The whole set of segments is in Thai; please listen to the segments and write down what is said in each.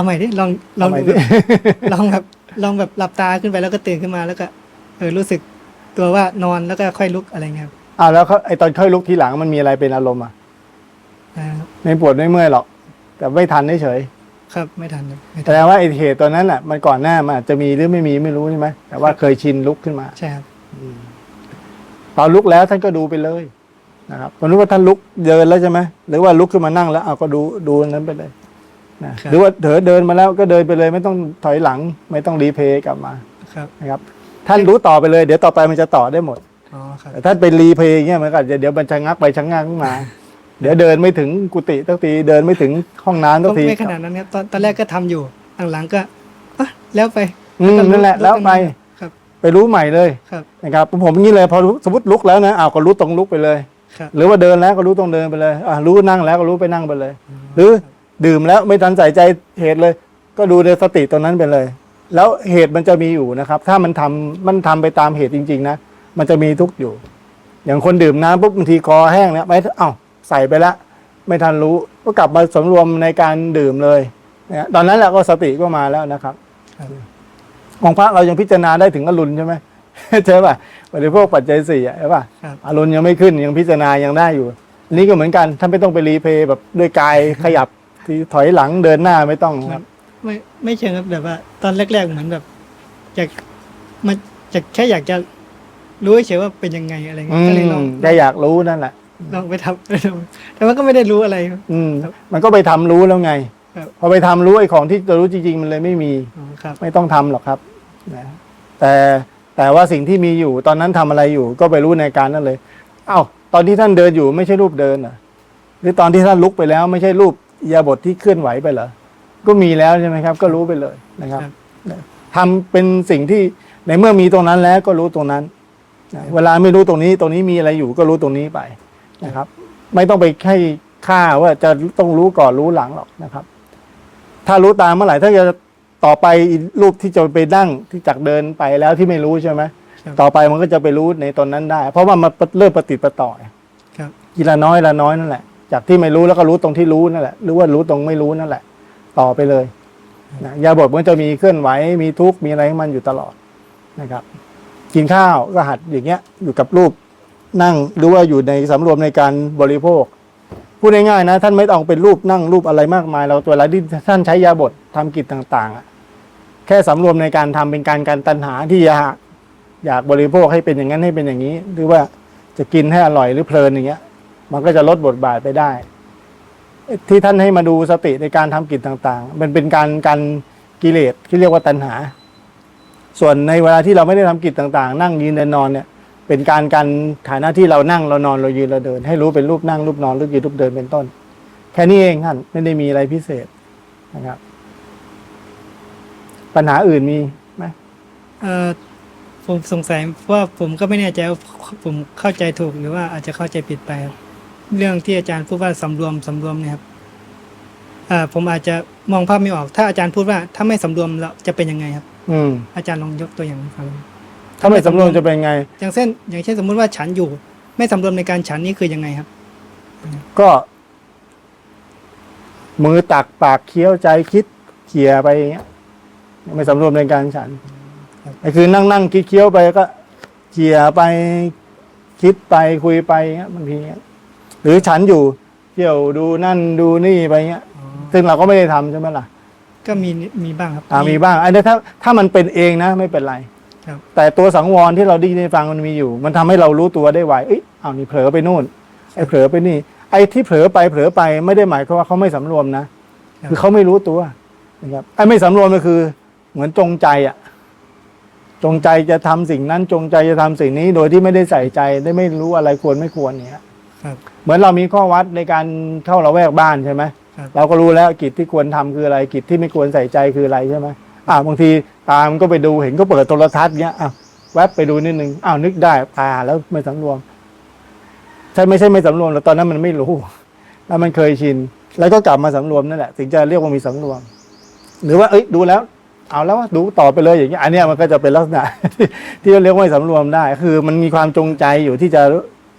เอาใหม่ดิลองลองเอาใหม่ดูดิ ลองแบบลองแบบหลับตาขึ้นไปแล้วก็ตื่นขึ้นมาแล้วก็เออรู้สึกตัวว่านอนแล้วก็ค่อยลุกอะไรเงี้ยครับอ่าแล้วเขาไอตอนค่อยลุกทีหลังมันมีอะไรเป็นอารมณ์อะอ่าไม่ปวดไม่เมื่อยหรอก แต่ไม่ทันเฉยครับไม่ทันครับไม่ๆแสทันดงว่าไอเหตุตัวนั้นอะ มันก่อนหน้ามันอาจจะมีหรือไม่มีไม่รู้ใช่ไหมแต่ว่าเคยชินลุกขึ้นมา ใช่ครับตอนลุกแล้วท่านก็ดูไปเลยนะครับสมมติว่าท่านลุกเดินแล้วใช่ไหมหรือว่าลุกขึ้นมานั่งแล้วเอาก็ดูดูอันนั้นไปเลย นะหรือว่าเถอเดินมาแล้วก็เดินไปเลย ไม่ต้องถอยหลัง ไม่ต้องรีเพย์กลับมาครับนะครับท่านรู้ต่อไปเลย เดี๋ยวต่อไปมันจะต่อได้หมดอ๋อครับแต่ท่านเป็นรีเพย์อย่างเงี้ยมันก็อาจจะเดี๋ยวมันชะงักไปชะงักมา เดี๋ยวเดินไม่ถึงกุฏิสักทีเดินไม่ถึงห้องน้ำสัก็กทีไม่ขนาดนั้นครับตอนตอนแรกก็ทำอยู่หลังๆก็อะแล้วไปอืมนั่นแหละแล้วไปครับไปรู้ใหม่เลยครับนะครับผมอย่างนี้เลยพอรู้สมมติลุกแล้วนะอ้าวก็รู้ตรงลุกไปเลยครับหรือว่าเดินแล้วก็รู้ตรงเดินไปเลยอะรู้นั่งแล้วก็รู้ไปนั่งไปเลย หรือ ดื่มแล้วไม่ทันใส่ใจเหตุเลย ก็ดูในสติตรงนั้นไปเลย แล้วเหตุมันจะมีอยู่นะครับ ถ้ามันทำมันทำไปตามเหตุจริง ๆ นะ มันจะมีทุกข์อยู่ อย่างคนดื่มน้ำปุ๊บบางทีคอแห้งเนี่ยไม่เอ้าใส่ไปแล้วไม่ทันรู้ก็กลับมาสำรวมในการดื่มเลยเนี่ยตอนนั้นแหละก็สติก็มาแล้วนะครับครับของพระเรายังพิจารณาได้ถึงอรุณใช่ไหมใช่ป่ะบริโภคปัจจัยสี่อะใช่ป่ะครับอรุณยังไม่ขึ้นยังพิจารณายังได้อยู่อันนี้ก็เหมือนกันท่านไม่ต้องไปรีเพย์แบบด้วยกายขยับ ที่ถอยหลังเดินหน้าไม่ต้องครับ ไม่ไม่เชิงครับแบบว่า ตอนแรก ๆ เหมือนแบบอยากมันจะแค่อยากจะรู้เฉยๆว่าเป็นยังไงอะไรเงี้อืยก็เลยลองมได้อยากรู้นั่นแหละ ลองไปทำแต่ว่าก็ไม่ได้รู้อะไรครับ อืม ครับมันก็ไปทำรู้แล้วไง ครับ พอไปทำรู้ไอ้ของที่จะรู้จริง ๆ มันเลยไม่มี อ๋อครับ ไม่ต้องทำหรอกครับนะแต่แต่ว่าสิ่งที่มีอยู่ตอนนั้นทำอะไรอยู่ ก็ไปรู้ในการนั้นเลย เอ้า ตอนที่ท่านเดินอยู่ไม่ใช่รูปเดินเหรอหรือตอนที่ท่านลุกไปแล้วไม่ใช่รูปอิริ ยาบทที่เคลื่อนไหวไปเหรอ ก็มีแล้วใช่ไหมครับ ก็รู้ไปเลยนะครับครับทำเป็นสิ่งที่ในเมื่อมีตรงนั้นแล้วก็รู้ตรงนั้นนะเวลาไม่รู้ตรงนี้ตรงนี้มีอะไรอยู่ก็รู้ตรงนี้ไปนะครับ ไม่ต้องไปให้ค่าว่าจะต้องรู้ก่อนรู้หลังหรอกนะครับ ถ้ารู้ตามเมื่อไหร่ถ้าจะต่อไปอีรูปที่จะไปนั่งที่จากเดินไปแล้วที่ไม่รู้ใช่ไหมครับต่อไปมันก็จะไปรู้ในตอนนั้นได้ เพราะว่ามันเริ่มปฏิดประต่อครับทีละน้อยละน้อยนั่นแหละ จากที่ไม่รู้แล้วก็รู้ตรงที่รู้นั่นแหละหรือว่ารู้ตรงไม่รู้นั่นแหละ ต่อไปเลยนะยาบทมันจะมีเคลื่อนไหวมีทุกข์มีอะไรของมันอยู่ตลอดนะครับ กินข้าวก็หัดอย่างเงี้ยอยู่กับรูปนั่งหรือว่าอยู่ในสำรวมในการบริโภคพูดง่ายๆนะ ท่านไม่ต้องเป็นรูปนั่งรูปอะไรมากมาย เราตัวละที่ท่านใช้ยาบททำกิจต่างๆอะแค่สำรวมในการทำเป็นการการตัณหาที่อยากอยากบริโภคให้เป็นอย่างนั้นให้เป็นอย่างนี้ หรือว่าจะกินให้อร่อยหรือเพลินอย่างเงี้ย มันก็จะลดบทบาทไปได้ ที่ท่านให้มาดูสติในการทำกิจต่างๆ มันเป็นการการกิเลสที่เรียกว่าตัณหา ส่วนในเวลาที่เราไม่ได้ทำกิจต่างๆ นั่งยืนเดินนอนเนี่ย เป็นการการฐานะที่เรานั่งเรานอนเรายืนเราเดิน ให้รู้เป็นรูปนั่งรูปนอนรูปยืนรูปเดินเป็นต้น แค่นี้เองท่านไม่ได้มีอะไรพิเศษนะครับ ปัญหาอื่นมีไหมเออผมสงสัยว่าผมก็ไม่แน่ใจว่าผมเข้าใจถูกหรือว่าอาจจะเข้าใจผิดไปครับ เรื่องที่อาจารย์พูดว่าสำรวมสำรวมเนี่ยครับอ่าผมอาจจะมองภาพไม่ออก ถ้าอาจารย์พูดว่าถ้าไม่สำรวมแล้วจะเป็นยังไงครับ อืมอาจารย์ลองยกตัวอย่างให้ฟังถ้าไม่สำรวมจะเป็นไง อย่างเช่น อย่างเช่นสมมุติว่าฉันอยู่ ไม่สำรวมในการฉันนี่คือยังไงครับ ก็ มือตักปากเคี้ยวใจคิดเขี่ยไปอย่างเงี้ยไม่สำรวมในการฉันครับไอ้คือนั่งนั่งคิดเคี้ยวไปก็เขี่ยไปคิดไปคุยไปอย่างเงี้ยบางทีเงี้ย หรือฉันอยู่เที่ยวดูนั่นดูนี่ไปเงี้ยอ๋อซึ่งเราก็ไม่ได้ทำใช่ไหมล่ะก็มีมีบ้างครับอ่ามีบ้างอันนี้ถ้าถ้ามันเป็นเองนะไม่เป็นไรครับแต่ตัวสังวรที่เราได้ยินได้ฟังมันมีอยู่ มันทำให้เรารู้ตัวได้ไวเอ้ยเอานี่เผลอไปนู่นไอ้เผลอไปนี่ ไอ้ที่เผลอไปเผลอไปไม่ได้หมายความว่าเขาไม่สำรวมนะคือเขาไม่รู้ตัวนะครับไอ้ไม่สำรวมก็คือ เหมือนจงใจอะจงใจจะทำสิ่งนั้นจงใจจะทำสิ่งนี้ โดยที่ไม่ได้ใส่ใจได้ไม่รู้อะไรควรไม่ควรเนี่ยครับ เหมือนเรามีข้อวัดในการเข้าเราแวกบ้านใช่ไหมครับ เราก็รู้แล้วกิจที่ควรทำคืออะไรกิจที่ไม่ควรใส่ใจคืออะไรใช่ไหมอ่าบางทีตามก็ไปดูเห็นก็เปิดโทรทัศน์เงี้ยอ้าวแวบไปดูนิดนึงอ้าวนึกได้ตาแล้วไม่สำรวมใช่ไม่ใช่ไม่สำรวมแต่ตอนนั้นมันไม่รู้ แล้วมันเคยชิน แล้วก็กลับมาสำรวมนั่นแหละถึงจะเรียกว่ามีสำรวม หรือว่าเอ้ยดูแล้ว เอาแล้วดูต่อไปเลยอย่างเงี้ยอันเนี้ยมันก็จะเป็นลักษณะ ที่ที่เรียกว่าไม่สำรวมได้ คือมันมีความจงใจอยู่ที่จะ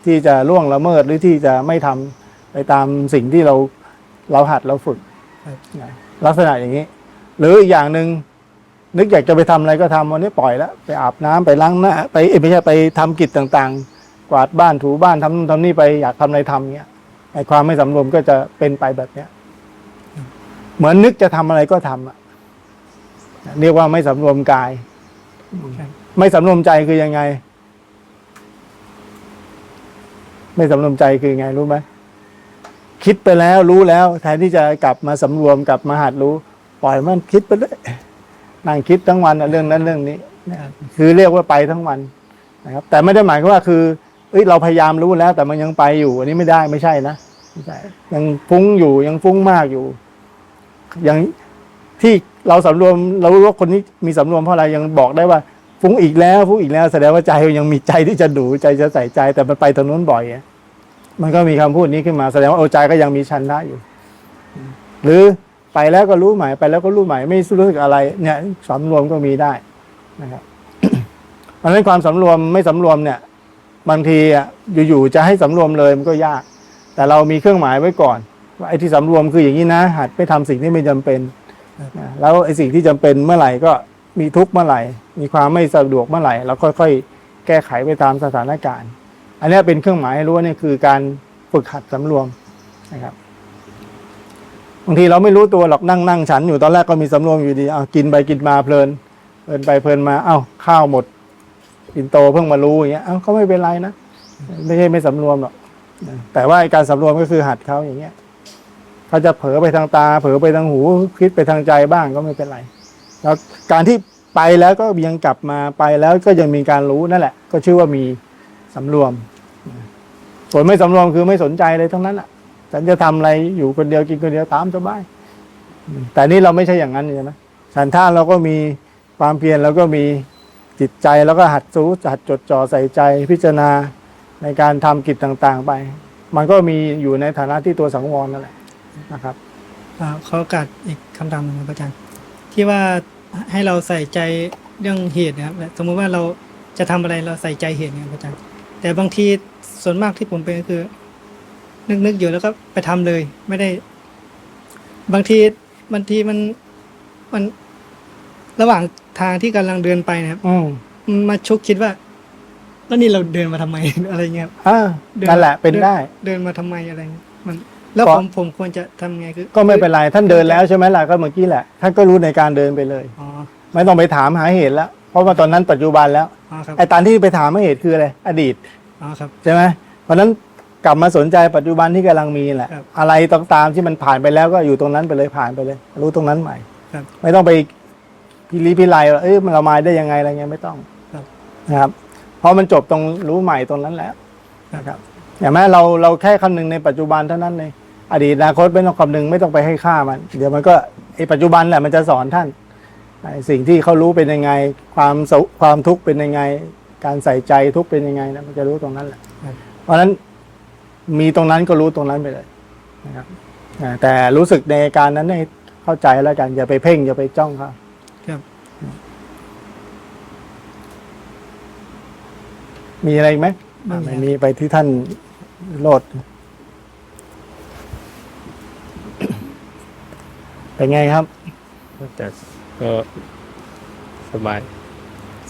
ที่จะล่วงละเมิดหรือที่จะไม่ทำไปตามสิ่งที่เราเราหัดเราฝึกครับนะลักษณะอย่างนี้ หรืออีกอย่างหนึ่งนึกอยากจะไปทำอะไรก็ทำวันนี้ปล่อยแล้วไปอาบน้ำไปล้างหน้าไปเอ้ยไม่ใช่ไปทำกิจต่างๆ กวาดบ้านถูบ้านทำนู่นทำนี่ไปอยากทำอะไรทำเงี้ยไอ้ความไม่สำรวมก็จะเป็นไปแบบเนี้ย เหมือนนึกจะทำอะไรก็ทำอะเรียกว่าไม่สำรวมกายครับไม่สำรวมใจคือยังไง ไม่สำรวมใจคือไงรู้ไหมคิดไปแล้วรู้แล้ว แทนที่จะกลับมาสำรวมกลับมาหัดรู้ ปล่อยมันคิดไปเลยนั่งคิดทั้งวันเรื่องนั้นเรื่องนี้คือเรียกว่าไปทั้งวันนะครับ แต่ไม่ได้หมายความว่าคือเอ้ยเราพยายามรู้แล้ว แต่มันยังไปอยู่ อันนี้ไม่ได้ไม่ใช่นะไม่ใช่ยังฟุ้งอยู่ยังฟุ้งมากอยู่ ยังที่เราสำรวมเรารู้ว่าคนนี้มีสำรวมเพราะอะไรยังบอกได้ว่า ฟุ้งอีกแล้วฟุ้งอีกแล้วแสดงว่าใจยังมีใจที่จะดูใจจะใส่ใจแต่มันไปทางนู้นบ่อยมันก็มีคำพูดนี้ขึ้นมาแสดงว่าโอใจก็ยังมีชันนะอยู่ หรือไปแล้วก็รู้ใหมายไปแล้วก็รู้ใหมายไม่รู้สึกอะไร เนี่ยสำรวมก็มีได้นะครับเพราะฉะนั้นความสำรวมไม่สำรวมเนี่ย บางทีอะอยู่ๆจะให้สำรวมเลยมันก็ยาก แต่เรามีเครื่องหมายไว้ก่อนว่าไอ้ที่สำรวมคืออย่างนี้นะหัดไม่ทำสิ่งที่ไม่จำเป็นแล้วไอ้สิ่งที่จำเป็นเมื่อไหร่ก็ มีทุกข์เมื่อไหร่ มีความไม่สะดวกเมื่อไหร่เราค่อยๆ แก้ไขไปตามสถานการณ์ อันนี้เป็นเครื่องหมายให้รู้ว่านี่คือการฝึกหัดสำรวมนะครับบางทีเราไม่รู้ตัวหรอกนั่งนั่งฉันอยู่ตอนแรกก็มีสำรวมอยู่ดีเอากินไปกินมาเพลินเพลินไปเพลินมาเอ้าข้าวหมดปินโตเพิ่งมารู้อย่างเงี้ยเอ้าก็ไม่เป็นไรนะไม่ใช่ไม่สำรวมหรอกแต่ว่าการสำรวมก็คือหัดเขาอย่างเงี้ยเขาจะเผลอไปทางตา เผลอไปทางหู คิดไปทางใจบ้างก็ไม่เป็นไร แล้วการที่ไปแล้วก็ยังกลับมาไปแล้วก็ยังมีการรู้นั่นแหละ ก็ชื่อว่ามีสำรวม ส่วนไม่สำรวมคือไม่สนใจเลยทั้งนั้นอะฉันจะทำอะไรอยู่คนเดียวกินคนเดียวตามสบายแต่นี่เราไม่ใช่อย่างนั้นใช่ไหมฉันท่านเราก็มีความเพียรแล้วก็มีจิตใจแล้วก็หัดสู้หัดจดจ่อใส่ใจ พิจารณาในการทำกิจต่างๆ ไป มันก็มีอยู่ในฐานะที่ตัวสังวรนั่นแหละนะครับอ่าขอโอกาสอีกคำถามหนึ่งครับอาจารย์ ที่ว่าให้เราใส่ใจเรื่องเหตุนะครับ สมมุติว่าเราจะทำอะไรเราใส่ใจเหตุเนี่ยครับอาจารย์ แต่บางทีส่วนมากที่ผมเป็นก็คือ นึกนึกอยู่แล้วก็ไปทำเลย ไม่ได้ บางทีบางทีมันมันระหว่างทางที่กำลังเดินไปนะครับอืมมันมาชุกคิดว่าแล้วนี่เราเดินมาทำไมอะไรเงี้ยครับอ่านั่นแหละเป็นได้ เดินมาทำไมอะไรเงี้ยมัน แล้วก็ผมผมควรจะทำไงคือก็ไม่เป็นไรท่านเดินแล้วใช่ไหมล่ะก็เมื่อกี้แหละท่านก็รู้ในการเดินไปเลย อ๋อไม่ต้องไปถามหาเหตุแล้ว เพราะว่าตอนนั้นปัจจุบันแล้ว อ๋อครับไอ้ตอนที่ไปถามหาเหตุคืออะไรอดีตอ๋อครับ ใช่ไหมเพราะฉะนั้นกลับมาสนใจปัจจุบันที่กำลังมีแหละ ครับอะไรต้องตามที่มันผ่านไปแล้วก็อยู่ตรงนั้นไปเลยผ่านไปเลย รู้ตรงนั้นใหม่ครับ ไม่ต้องไปพิริพิไลว่าเอ้ยมันเรามาได้ยังไงอะไรเงี้ยไม่ต้องครับนะครับเพราะมันจบตรงรู้ใหม่ตรงนั้นแล้วนะครับอย่างแม้เราเราแค่คำนึงในปัจจุบันเท่านั้นเลย อดีตอนาคตไม่ต้องคำนึงไม่ต้องไปให้ค่ามัน เดี๋ยวมันก็ไอ้ปัจจุบันแหละมันจะสอนท่านไอ้สิ่งที่เขารู้เป็นยังไง ความสุขความทุกข์เป็นยังไง การใส่ใจทุกข์เป็นยังไงนะมันจะรู้ตรงนั้นแหละครับเพราะฉะนั้นมีตรงนั้นก็รู้ตรงนั้นไปเลยนะครับอ่าแต่รู้สึกในการนั้นให้เข้าใจแล้วกันอย่าไปเพ่งอย่าไปจ้องเขาครับ มีอะไรอีกไหมไม่มีไม่มีไปที่ท่านโลด เป็นไงครับ แต่ก็สบาย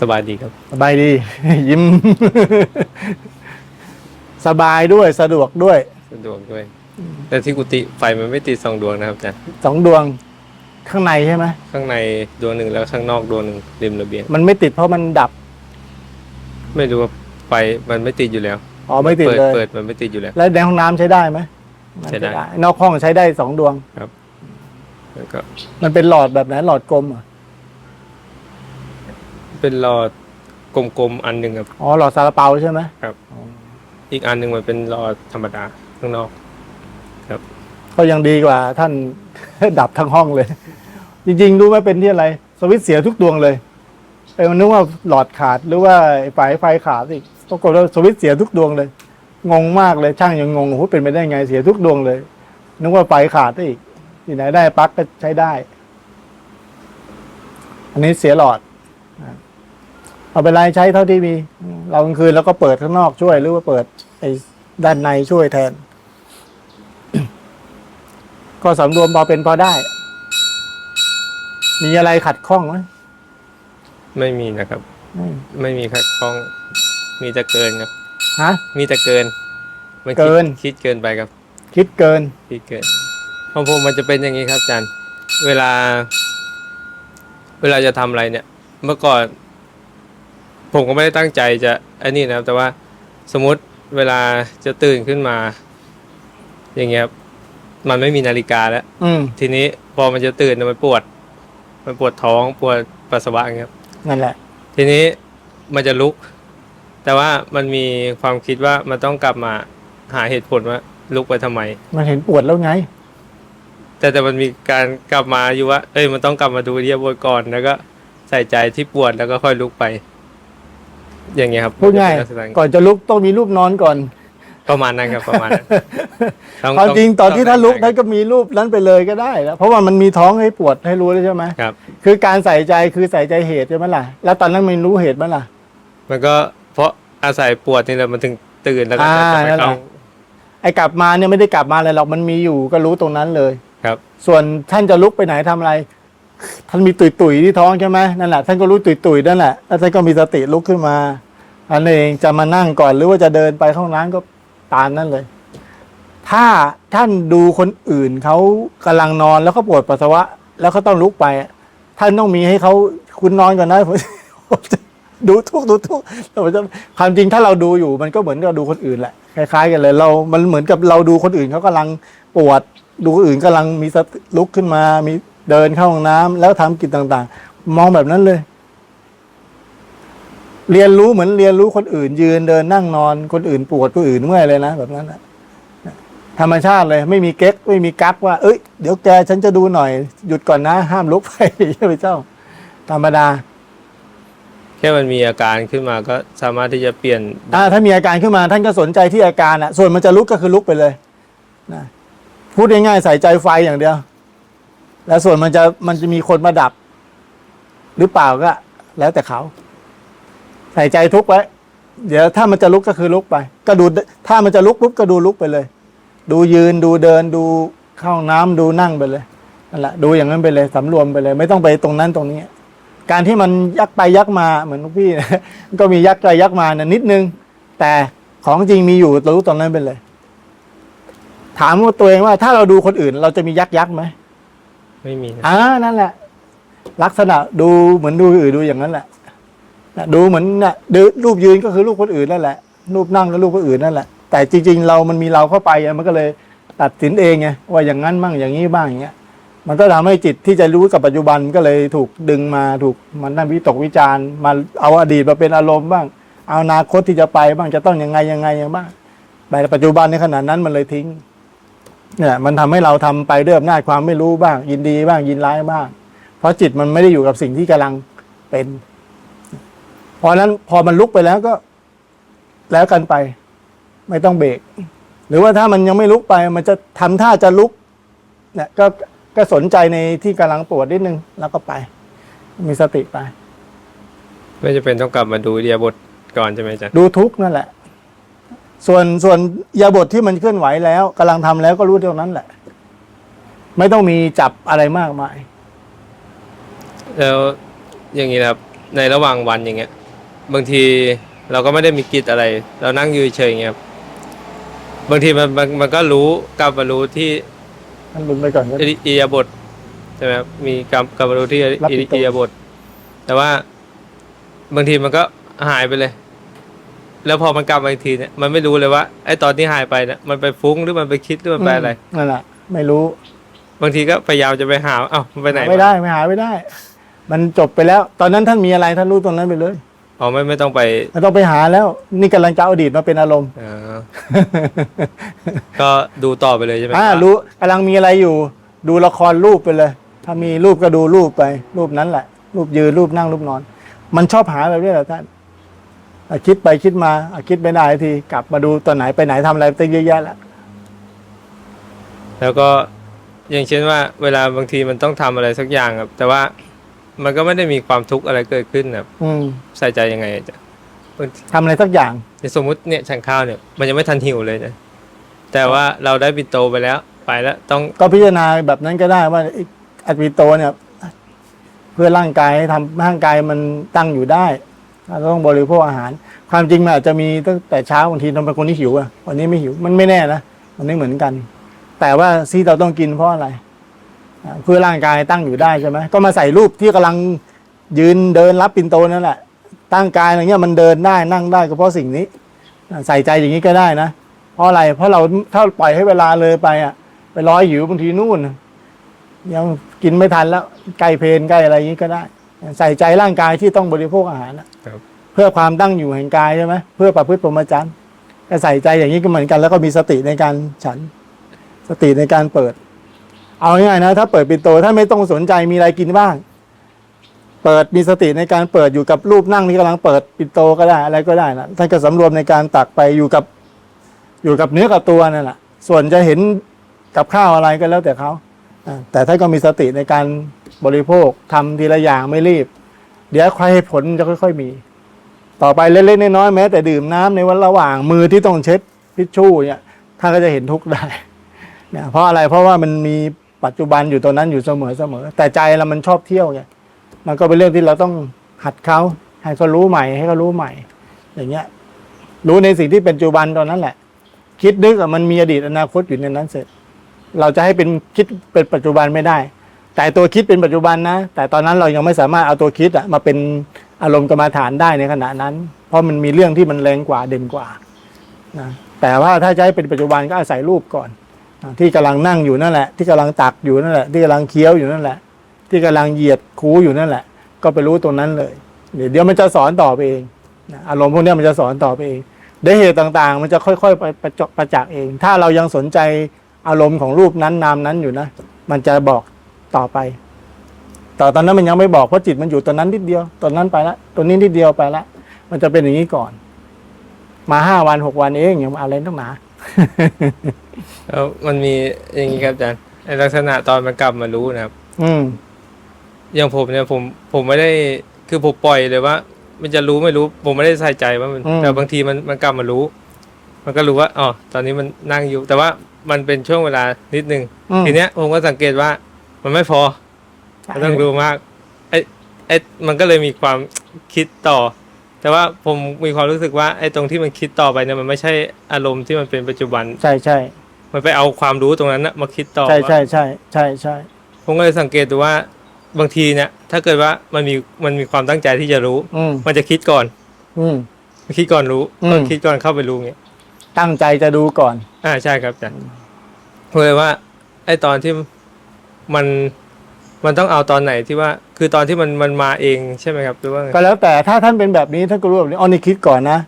สบายดีครับ สบายดี ยิ้ม สบายด้วยสะดวกด้วย สะดวกด้วย แต่ที่กุฏิไฟมันไม่ติดสองดวงนะครับอาจารย์สองดวงข้างในใช่ไหมข้างในดวงหนึ่งแล้วข้างนอกดวงหนึ่งริมระเบียง มันไม่ติดเพราะมันดับ ไม่รู้ว่าไฟมันไม่ติดอยู่แล้วอ๋อไม่ติดเปิดเลย เปิดมันไม่ติดอยู่แล้ว แล้วในห้องน้ำใช้ได้ไหมใช้ได้ นอกห้องใช้ได้สองดวง แล้วก็มันเป็นหลอดแบบไหนหลอดกลมเหรอเป็นหลอดกลมๆอันหนึ่งครับ อ๋อหลอดซาลาเปาใช่ไหมอีกอันหนึ่งมันเป็นหลอดธรรมดาข้างนอก ก็ยังดีกว่าท่าน ดับทั้งห้องเลย จริงๆรู้ไหมเป็นที่อะไร สวิตช์เสียทุกดวงเลยเออนึกว่าหลอดขาดหรือว่าไฟไฟขาดอีกปรากฏว่าสวิตช์เสียทุกดวงเลย งงมากเลยช่างยังงงโอ้โหเป็นไปได้ไงเสียทุกดวงเลย นึกว่าไฟขาดอีก ที่ไหนได้ปลั๊กก็ใช้ได้ อันนี้เสียหลอดนะเอาเป็นไรใช้เท่าที่มี เรากลางคืนแล้วก็เปิดข้างนอกช่วย หรือว่าเปิดไอ้ด้านในช่วยแทน ก็สำรวมพอเป็นพอได้ มีอะไรขัดข้องไหมไม่มีนะครับ ไม่ไม่มีขัดข้อง มีแต่เกินครับ ฮะ มีแต่เกิน มันคิดเกิน คิดเกินไปครับ คิดเกิน คิดเกิน ของผมมันจะเป็นอย่างนี้ครับอาจารย์ เวลา เวลาจะทำอะไรเนี่ย เมื่อก่อน ผมก็ไม่ได้ตั้งใจจะไอ้นี่นะครับ แต่ว่าสมมติเวลาจะตื่นขึ้นมา อย่างเงี้ยครับมันไม่มีนาฬิกาแล้ว อืม ทีนี้พอมันจะตื่นเนี่ยมันปวด มันปวดท้องปวดปัสสาวะอย่างเงี้ยครับนั่นแหละ ทีนี้มันจะลุก แต่ว่ามันมีความคิดว่ามันต้องกลับมาหาเหตุผลว่าลุกไปทำไม มันเห็นปวดแล้วไง แต่แต่มันมีการกลับมาอยู่ว่า เอ้ยมันต้องกลับมาดูเรียบทก่อนแล้วก็ใส่ใจที่ปวดแล้วก็ค่อยลุกไป อย่างเงี้ยครับพูดง่ายมันจะเป็นลักษณะก่อนจะลุกต้องมีรูปนอนก่อน ประมาณนั้นครับประมาณนั้นต้องความจริงตอนที่ถ้าลุกต้นั้องนก็มีรูปนั้นไปเลยก็ได้แล้วเพราะว่ามันมีท้องให้ปวดให้รู้เลยใช่ไหมครับ คือการใส่ใจคือใส่ใจเหตุใช่ไหมล่ะ แล้วตอนนั้นมันรู้เหตุไหมล่ะ มันก็เพราะอาศัยปวดนี่แหละมันถึงตื่นแล้วก็จะอ่าจะไปนั่นแหละเข้าไอ้กลับมาเนี่ยไม่ได้กลับมาอะไรหรอกมันมีอยู่ก็รู้ตรงนั้นเลย ครับ ส่วนท่านจะลุกไปไหนทำอะไร ท่านมีตุยตุยๆที่ท้องใช่ไหมนั่นแหละท่านก็รู้ตุยตุยๆนั่นแหละแล้วท่านก็มีสติลุกขึ้นมาอันเองจะมานั่งก่อนหรือว่าจะเดินไปข้าห้องน้ำก็ตามนั่นเลย ถ้าท่านดูคนอื่นเขากำลังนอนแล้วเขาปวดปัสสาวะ แล้วเขาต้องลุกไป ท่านต้องมีให้เขาคุณนอนก่อนนะผมจะดูทุกดูทุกเราจะความจริงถ้าเราดูอยู่มันก็เหมือนกับดูคนอื่นแหละคล้ายๆ กันเลย เรา มันเหมือนกับเราดูคนอื่นเขากำลังปวด ดูคนอื่นกำลังมีสติลุกขึ้นมา มีเดินเข้าห้องน้ำแล้วทำกิจต่าง ๆ มองแบบนั้นเลย เรียนรู้เหมือนเรียนรู้คนอื่น ยืนเดินนั่งนอน คนอื่นปวดคนอื่นเมื่อยเลยนะแบบนั้นนะธรรมชาติเลย ไม่มีเก๊กไม่มีกักว่า เอ้ยเดี๋ยวแกฉันจะดูหน่อย หยุดก่อนนะ ห้ามลุกไปใช่ไหมเจ้า ธรรมดาแค่มันมีอาการขึ้นมาก็สามารถที่จะเปลี่ยนอ่าถ้ามีอาการขึ้นมาท่านก็สนใจที่อาการอะ ส่วนมันจะลุกก็คือลุกไปเลยนะ พูดง่ายๆใส่ใจไฟอย่างเดียว แล้วส่วนมันจะมันจะมีคนมาดับ หรือเปล่าก็ แล้วแต่เขา ใส่ใจทุกไว้ เดี๋ยวถ้ามันจะลุกก็คือลุกไป ก็ดูถ้ามันจะลุกปุ๊บก็ดูลุกไปเลย ดูยืนดูเดินดูเข้าห้องน้ำดูนั่งไปเลยนั่นแหละดูอย่างนั้นไปเลยสำรวมไปเลย ไม่ต้องไปตรงนั้นตรงนี้ การที่มันยักไปยักมาเหมือนพี่ ก็มียักไปยักมานะนิดนึง แต่ของจริงมีอยู่รู้ตรงนั้นไปเลย ถามว่าตัวเองว่า ถ้าเราดูคนอื่น เราจะมียักยักไหมไม่มีนะอ่านั่นแหละ ลักษณะดูเหมือนดูอื่นดูอย่างนั้นแหละน่ะดูเหมือนน่ะดูรูปยืนก็คือรูปคนอื่นนั่นแหละรูปนั่งก็รูปคนอื่นนั่นแหละ แต่จริง ๆ เรามันมีเราเข้าไปอะมันก็เลยตัดสินเองไงว่าอย่างนั้นบ้างอย่างนี้บ้างอย่างเงี้ย มันก็ทำให้จิตที่จะรู้กับปัจจุบันก็เลยถูกดึงมาถูกมันนั่งวิตกวิจารณ์มาเอาอดีตมาเป็นอารมณ์บ้าง เอาอนาคตที่จะไปบ้างจะต้องยังไงยังไงยังบ้างแต่ปัจจุบันในขณะนั้นมันเลยทิ้ง เนี่ยมันทำให้เราทำไปด้วยอำนาจความไม่รู้บ้าง ยินดีบ้างยินร้ายบ้าง เพราะจิตมันไม่ได้อยู่กับสิ่งที่กำลังเป็น เพราะฉะนั้นพอมันลุกไปแล้วก็ แล้วกันไป ไม่ต้องเบรกหรือว่าถ้ามันยังไม่ลุกไป มันจะทำท่าจะลุกเนี่ยก็ก็สนใจในที่กำลังปวดนิดนึง แล้วก็ไป มีสติไป ไม่จะเป็นต้องกลับมาดูเรียบทก่อนใช่ไหมอาจ๊ะดูทุกข์นั่นแหละ ส่วนส่วนยาบทที่มันเคลื่อนไหวแล้วกำลังทำแล้วก็รู้เท่านั้นแหละ ไม่ต้องมีจับอะไรมากมาย แล้วอย่างนี้นะครับ ในระหว่างวันอย่างเงี้ย บางทีเราก็ไม่ได้มีกิจอะไร เรานั่งอยู่เฉยๆอย่างเงี้ยครับบางทีมันมันมันก็รู้กลับมารู้ที่ท่านลุนไปก่อนก็อิริอิริยาบถใช่ไหมครับมีกลับกลับมารู้ที่อิรับผิริดตัว อิริยาบถแต่ว่าบางทีมันก็หายไปเลย แล้วพอมันกลับมาอีกทีเนี่ยมันไม่รู้เลยว่าไอ้ตอนที่หายไปเนี่ยมันไปฟุ้งหรือมันไปคิดหรือมันไปอะไรนั่นแหละไม่รู้ บางทีก็พยายามจะไปหาเอ้ามันไปไหนไม่ได้ไม่หาไม่ได้ มันจบไปแล้ว ตอนนั้นท่านมีอะไรท่านรู้ตรงนั้นไปเลยอ๋อไม่ไม่ต้องไปไม่ต้องไปหาแล้ว นี่กำลังจะเอาอดีตมาเป็นอารมณ์เอ่อก็ดูต่อไปเลยใช่ไหมอ่ารู้กำลังมีอะไรอยู่ ดูละครรูปไปเลย ถ้ามีรูปก็ดูรูปไป รูปนั้นแหละ รูปยืนรูปนั่งรูปนอน มันชอบหาแบบนี้แหละท่านอะ คิดไปคิดมาอะคิดไม่ได้ทีกลับมาดูตอนไหนไปไหนทำอะไรตั้งเยอะแยะแล้วแล้วก็อย่างเช่นว่า เวลาบางทีมันต้องทำอะไรสักอย่างครับ แต่ว่ามันก็ไม่ได้มีความทุกข์อะไรเกิดขึ้นครับอืมใส่ใจยังไงอะจ๊ะบางทีทำอะไรสักอย่างสมมุติเนี่ยฉันข้าวเนี่ยมันยังไม่ทันหิวเลยนะแต่ว่าเราได้ปินโตไปแล้ว ไปแล้ว ต้องก็พิจารณาแบบนั้นก็ได้ว่าไอ้อัตวิโตเนี่ย เพื่อร่างกายให้ทำร่างกายมันตั้งอยู่ได้เรา ต้องบริโภคอาหาร ความจริงมันอาจจะมีตั้งแต่เช้าบางทีเราเป็นคนที่หิวอะวันนี้ไม่หิวมันไม่แน่นะมันไม่เหมือนกัน แต่ว่าที่เราต้องกินเพราะอะไรเพื่อร่างกายตั้งอยู่ได้ใช่ไหมก็มาใส่รูปที่กำลังยืนเดินรับปินโตนั่นแหละตั้งกายอะไรเงี้ยมันเดินได้นั่งได้ก็เพราะสิ่งนี้ ใส่ใจอย่างนี้ก็ได้นะ เพราะอะไรเพราะเราถ้าปล่อยให้เวลาเลยไปอะไปร้อยหิวบางทีนู่นยังกินไม่ทันแล้วใกล้เพลนใกล้อะไรอย่างนี้ก็ได้ ใส่ใจร่างกายที่ต้องบริโภคอาหารน่ะครับ เพื่อความตั้งอยู่แห่งกายใช่ไหมเพื่อประพฤติพรหมจรรย์ก็ใส่ใจอย่างนี้ก็เหมือนกัน แล้วก็มีสติในการฉัน สติในการเปิด เอาง่ายๆนะ ถ้าเปิดปินโตถ้าไม่ต้องสนใจมีอะไรกินบ้าง เปิดมีสติในการเปิดอยู่กับรูปนั่งที่กำลังเปิดปินโตก็ได้อะไรก็ได้นะท่านก็สำรวมในการตักไปอยู่กับอยู่กับเนื้อกับตัวนั่นแหละส่วนจะเห็นกับข้าวอะไรก็แล้วแต่เขาอ่า แต่ท่านก็มีสติในการบริโภคทำทีละอย่างไม่รีบ เดี๋ยวใครให้ผลจะค่อย ๆมี ต่อไปเล็กๆน้อยๆแม้ แต่ดื่มน้ำในวันระหว่างมือที่ต้องเช็ดทิชชู่เนี่ยท่านก็จะเห็นทุกข์ได้เนี่ยเพราะอะไรเพราะว่ามันมีปัจจุบันอยู่ตรงนั้นอยู่เสมอเสมอ แต่ใจเรามันชอบเที่ยวไงมันก็เป็นเรื่องที่เราต้องหัดเขาให้เขารู้ใหม่ให้เขารู้ใหม่ อย่างเงี้ย รู้ในสิ่งที่เป็นปัจจุบันตอนนั้นแหละ คิดนึกมันมีอดีตอนาคตอยู่ในนั้นเสร็จ เราจะให้เป็นคิดเป็นปัจจุบันไม่ได้ แต่ตัวคิดเป็นปัจจุบันนะ แต่ตอนนั้นเรายังไม่สามารถเอาตัวคิดอะมาเป็นอารมณ์กรรมาฐานได้ในขณะนั้น เพราะมันมีเรื่องที่มันแรงกว่าเด่นกว่านะแต่ว่าถ้าจะให้เป็นปัจจุบันก็อาศัยรูปก่อนอะที่กำลังนั่งอยู่นั่นแหละ ที่กำลังตักอยู่นั่นแหละ ที่กำลังเคี้ยวอยู่นั่นแหละ ที่กำลังเหยียดคูอยู่นั่นแหละ ก็ไปรู้ตรงนั้นเลย เดี๋ยวมันจะสอนต่อไปเองนะอารมณ์พวกนี้มันจะสอนต่อไปเองดี๋ยเหตุต่างๆ มันจะค่อยๆ ไปประจักษ์เอง ถ้าเรายังสนใจ อารมณ์ของรูปนั้นนามนั้นอยู่นะ มันจะบอกต่อไป แต่ตอนนั้นมันยังไม่บอกเพราะจิตมันอยู่ตอนนั้นนิดเดียวตอนนั้นไปละตัวนี้นิดเดียวไปละ มันจะเป็นอย่างนี้ก่อน มาห้าวันหกวันเองอย่างอะไรต้องหนาแล้วมันมีอย่างนี้ครับอาจารย์ในลักษณะตอนมันกลับมารู้นะครับ อืมอย่างผมเนี่ยผมผมไม่ได้คือผมปล่อยเลยว่า มันจะรู้ไม่รู้ ผมไม่ได้ใส่ใจว่ามันอืมแต่บางทีมันมันกลับมารู้ มันก็รู้ว่าอ๋อตอนนี้มันนั่งอยู่ แต่ว่ามันเป็นช่วงเวลานิดนึงอืม ทีเนี้ยผมก็สังเกตว่า มันไม่พอมันต้องดูมากไอ้ไอ้มันก็เลยมีความ คิดต่อ แต่ว่าผมมีความรู้สึกว่าไอ้ตรงที่มันคิดต่อไปเนี่ยมันไม่ใช่อารมณ์ที่มันเป็นปัจจุบัน ใช่ใช่มันไปเอาความรู้ตรงนั้นนะมาคิดต่อใช่ว่า ใช่ใช่ใช่ใช่ผมก็เลยสังเกตดูว่าบางทีเนี่ย ถ้าเกิดว่ามันมีมันมีความตั้งใจที่จะรู้ อืมมันจะคิดก่อน อืม คิดก่อนรู้อืม ก็คิดก่อนเข้าไปรู้เงี้ย ตั้งใจจะดูก่อน อ่าใช่ครับอาจารย์ผมเลยว่า ไอ้ตอนที่มันมันต้องเอาตอนไหนที่ว่า คือตอนที่มันมันมาเองใช่ไหมครับหรือว่าไงก็แล้วแต่ถ้าท่านเป็นแบบนี้ท่านก็รู้แบบนี้อ๋อนี่คิดก่อนนะ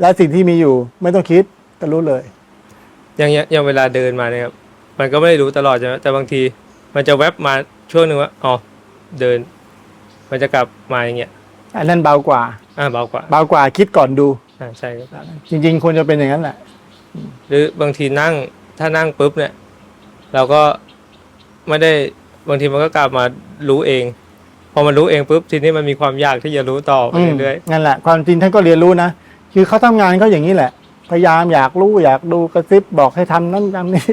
และสิ่งที่มีอยู่ไม่ต้องคิดก็รู้เลย อย่างเงี้ยอย่างเวลาเดินมาเนี่ยครับมันก็ไม่ได้รู้ตลอดใช่ไหมแต่บางที มันจะแวบมาช่วงหนึ่งว่าอ๋อเดิน มันจะกลับมาอย่างเงี้ยอันนั้นเบากว่าอ่าเบากว่า เบากว่าคิดก่อนดู อ่าใช่ครับจริง ๆ ควรจะเป็นอย่างนั้นแหละ หรือบางทีนั่งถ้านั่งปุ๊บเนี่ย เราก็ไม่ได้บางทีมันก็กลับมารู้เอง พอมันรู้เองปุ๊บทีนี้มันมีความอยากที่จะรู้ต่อไปอืมเรื่อยนั่นแหละความจริงท่านก็เรียนรู้นะคือเขาทำงานเขาอย่างนี้แหละ พยายามอยากรู้อยากดูกระซิบบอกให้ทำนั่นทำนี่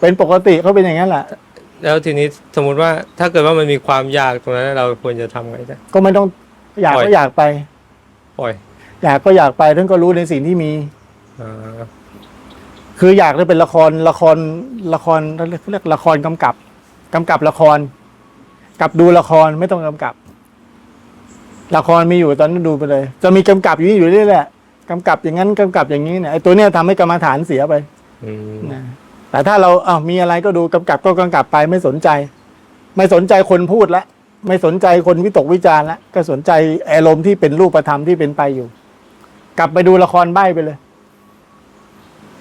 เป็นปกติเขาเป็นอย่างนั้นแหละๆแล้วทีนี้สมมุติว่าถ้าเกิดว่ามันมีความอยากตรงนั้นเราควรจะทำไงจ๊ะก็ไม่ต้องอยากปล่อยก็อยากไปปล่อย อยากก็อยากไปท่านก็รู้ในสิ่งที่มี อ่าคืออยากได้เป็นละครละครละครเขาเรียกเรียกละครกำกับกำกับละคร กับดูละครไม่ต้องกำกับ ละครมีอยู่ตอนนั้นดูไปเลย จะมีกำกับอยู่นี่อยู่เรื่อยแหละกำกับอย่างนั้นกำกับอย่างนี้เนี่ยไอ้ตัวเนี้ยทำให้กรรมฐานเสียไปอืมนะแต่ถ้าเราอ้าวมีอะไรก็ดูกำกับก็กำกับไปไม่สนใจ ไม่สนใจคนพูดละ ไม่สนใจคนวิตกวิจารณ์ละก็สนใจอารมณ์ที่เป็นรูปธรรมที่เป็นไปอยู่ กลับไปดูละครใบ้ไปเลย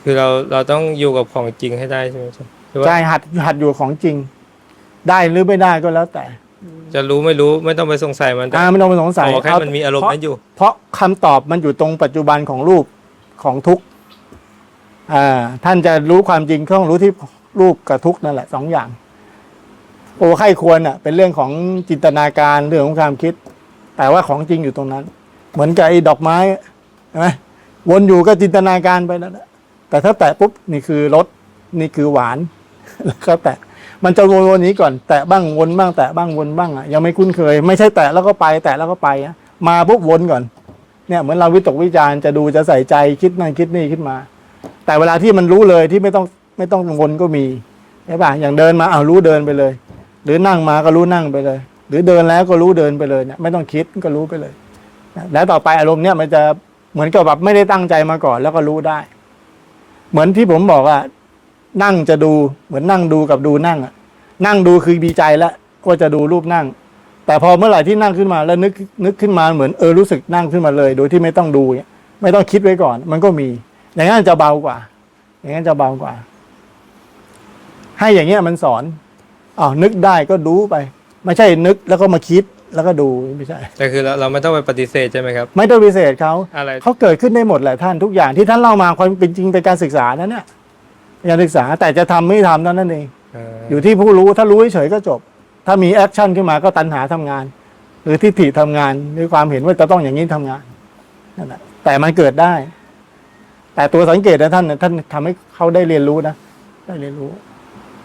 คือเราเราต้องอยู่กับของจริงให้ได้ใช่ไหมจ๊ะหรือว่าใช่หัดหัดอยู่ของจริง ได้หรือไม่ได้ก็แล้วแต่จะรู้ไม่รู้ไม่ต้องไปสงสัยมันแต่อ่าไม่ต้องไปสงสัยขอแค่เอามันมีอารมณ์นั้นอยู่ เพราะคำตอบมันอยู่ตรงปัจจุบันของรูปของทุกข์อ่าท่านจะรู้ความจริงก็ต้องรู้ที่รูปกับทุกข์นั่นแหละสองอย่าง โอ้ใครควรอะ เป็นเรื่องของจินตนาการเรื่องของความคิด แต่ว่าของจริงอยู่ตรงนั้น เหมือนกับไอ้ดอกไม้ ใช่ไหมวนอยู่ก็จินตนาการไปนั่นแหละแต่ถ้าแตะปุ๊บนี่คือรสนี่คือหวานแล้วก็แตะมันจะวนๆอย่างนี้ก่อน แตะบ้างวนบ้างแตะบ้างวนบ้างอะยังไม่คุ้นเคย ไม่ใช่แตะแล้วก็ไป แตะแล้วก็ไปอะมาปุ๊บวนก่อน เนี่ยเหมือนเราวิตกวิจารณ์จะดูจะใส่ใจคิดนั่นคิดนี่ขึ้นมา แต่เวลาที่มันรู้เลยที่ไม่ต้องไม่ต้องวนก็มีใช่ป่ะอย่างเดินมาเอารู้เดินไปเลย หรือนั่งมาก็รู้นั่งไปเลย หรือเดินแล้วก็รู้เดินไปเลยเนี่ยไม่ต้องคิดก็รู้ไปเลยแล้วต่อไปอารมณ์เนี่ยมันจะ เหมือนกับแบบไม่ได้ตั้งใจมาก่อนแล้วก็รู้ได้ เหมือนที่ผมบอกว่านั่งจะดูเหมือนนั่งดูกับดูนั่งอะนั่งดูคือดีใจแล้วว่าจะดูรูปนั่ง แต่พอเมื่อไหร่ที่นั่งขึ้นมาแล้วนึกนึกขึ้นมาเหมือนเออรู้สึกนั่งขึ้นมาเลย โดยที่ไม่ต้องดูเนี่ยไม่ต้องคิดไว้ก่อน มันก็มี อย่างนั้นจะเบากว่า อย่างนั้นจะเบากว่า ให้อย่างเงี้ยมันสอนอ้าวนึกได้ก็ดูไป ไม่ใช่นึกแล้วก็มาคิด แล้วก็ดูไม่ใช่ แต่คือเราเราไม่ต้องไปปฏิเสธใช่ไหมครับ ไม่ต้องพิเศษเขาอะไร เขาเกิดขึ้นได้หมดแหละท่านทุกอย่างที่ท่านเล่ามาความเป็นจริงเป็นการศึกษานะเนี่ยการศึกษาแต่จะทำไม่ทำเท่านั้นเอง เอ่ออยู่ที่ผู้รู้ถ้ารู้เฉยๆก็จบ ถ้ามีแอคชั่นขึ้นมาก็ตัณหาทำงาน หรือทิฏฐิทำงานหรือความเห็นว่าจะต้องอย่างนี้ทำงานนั่นแหละแต่มันเกิดได้ แต่ตัวสังเกตนะท่านนะท่านทำให้เขาได้เรียนรู้นะได้เรียนรู้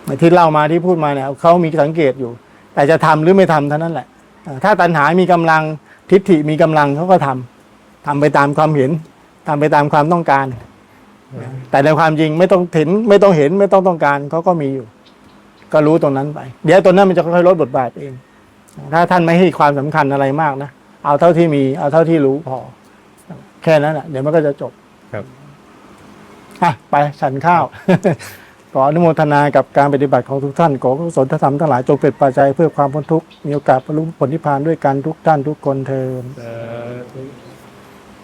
เหมือนที่เล่ามาที่พูดมาเนี่ยเขามีสังเกตอยู่ แต่จะทำหรือไม่ทำเท่านั้นแหละเอ่อ ถ้าตัณหามีกำลังทิฏฐิมีกำลังเขาก็ทำทำไปตามความเห็นทำไปตามความต้องการ แต่ในความจริงไม่ต้องเห็นไม่ต้องเห็นไม่ต้องต้องการเขาก็มีอยู่ ก็รู้ตรงนั้นไป เดี๋ยวตัวนั้นมันจะค่อยๆลดบทบาทเอง ถ้าท่านไม่ให้ความสำคัญอะไรมากนะเอาเท่าที่มีเอาเท่าที่รู้พอ แค่นั้นแหะเดี๋ยวมันก็จะจบครับอะไปฉันข้าว ขออนุโมทนากับการปฏิบัติของทุกท่านขอกุศลธรรมทั้งหลายจงเป็นปัจจัยเพื่อความพ้นทุกข์มีโอกาสบรรลุผลนิพพานด้วยกันทุกท่านทุกคนเทอญเอ่อ